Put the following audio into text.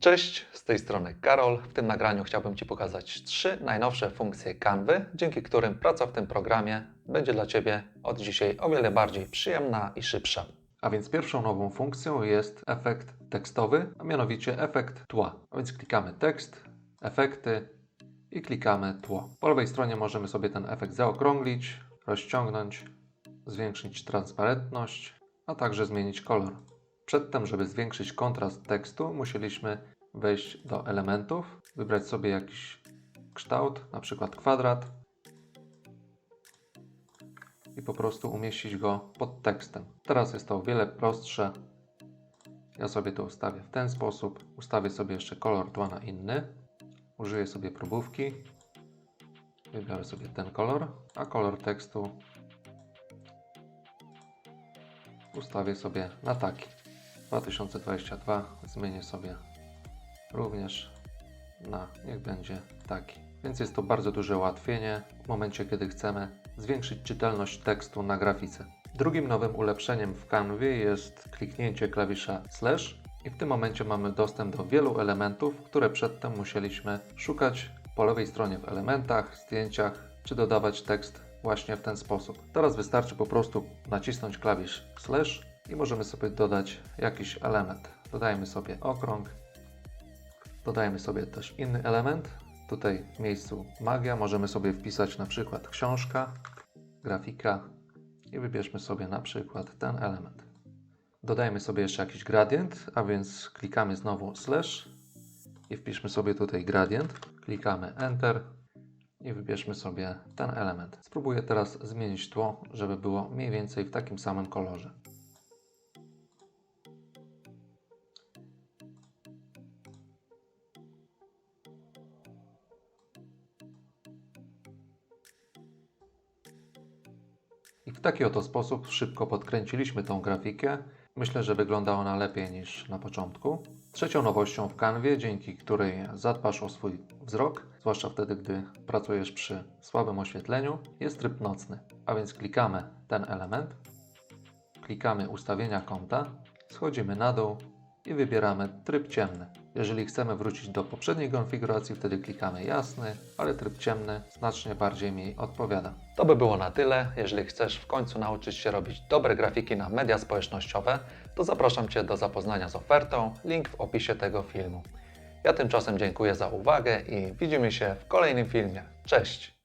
Cześć, z tej strony Karol. W tym nagraniu chciałbym Ci pokazać trzy najnowsze funkcje Canvy, dzięki którym praca w tym programie będzie dla Ciebie od dzisiaj o wiele bardziej przyjemna i szybsza. A więc pierwszą nową funkcją jest efekt tekstowy, a mianowicie efekt tła. A więc klikamy tekst, efekty i klikamy tło. Po lewej stronie możemy sobie ten efekt zaokrąglić, rozciągnąć, zwiększyć transparentność, a także zmienić kolor. Przedtem, żeby zwiększyć kontrast tekstu, musieliśmy wejść do elementów, wybrać sobie jakiś kształt, na przykład kwadrat i po prostu umieścić go pod tekstem. Teraz jest to o wiele prostsze. Ja sobie to ustawię w ten sposób. Ustawię sobie jeszcze kolor tła na inny. Użyję sobie próbówki. Wybiorę sobie ten kolor, a kolor tekstu ustawię sobie na taki. 2022 zmienię sobie również na niech będzie taki. Więc jest to bardzo duże ułatwienie w momencie, kiedy chcemy zwiększyć czytelność tekstu na grafice. Drugim nowym ulepszeniem w Canvie jest kliknięcie klawisza slash i w tym momencie mamy dostęp do wielu elementów, które przedtem musieliśmy szukać po lewej stronie w elementach, zdjęciach czy dodawać tekst właśnie w ten sposób. Teraz wystarczy po prostu nacisnąć klawisz slash i możemy sobie dodać jakiś element. Dodajmy sobie okrąg, Dodajmy sobie też inny element. Tutaj w miejscu magia możemy sobie wpisać na przykład książka, grafika i wybierzmy sobie na przykład ten element. Dodajmy sobie jeszcze jakiś gradient, a więc klikamy znowu slash i wpiszmy sobie tutaj gradient. Klikamy Enter i wybierzmy sobie ten element. Spróbuję teraz zmienić tło, żeby było mniej więcej w takim samym kolorze. I w taki oto sposób szybko podkręciliśmy tą grafikę. Myślę, że wygląda ona lepiej niż na początku. Trzecią nowością w Canwie, dzięki której zadbasz o swój wzrok, zwłaszcza wtedy, gdy pracujesz przy słabym oświetleniu, jest tryb nocny. A więc klikamy ten element, klikamy ustawienia kąta, schodzimy na dół i wybieramy tryb ciemny. Jeżeli chcemy wrócić do poprzedniej konfiguracji, wtedy klikamy jasny, ale tryb ciemny znacznie bardziej mi odpowiada. To by było na tyle. Jeżeli chcesz w końcu nauczyć się robić dobre grafiki na media społecznościowe, to zapraszam Cię do zapoznania z ofertą. Link w opisie tego filmu. Ja tymczasem dziękuję za uwagę i widzimy się w kolejnym filmie. Cześć!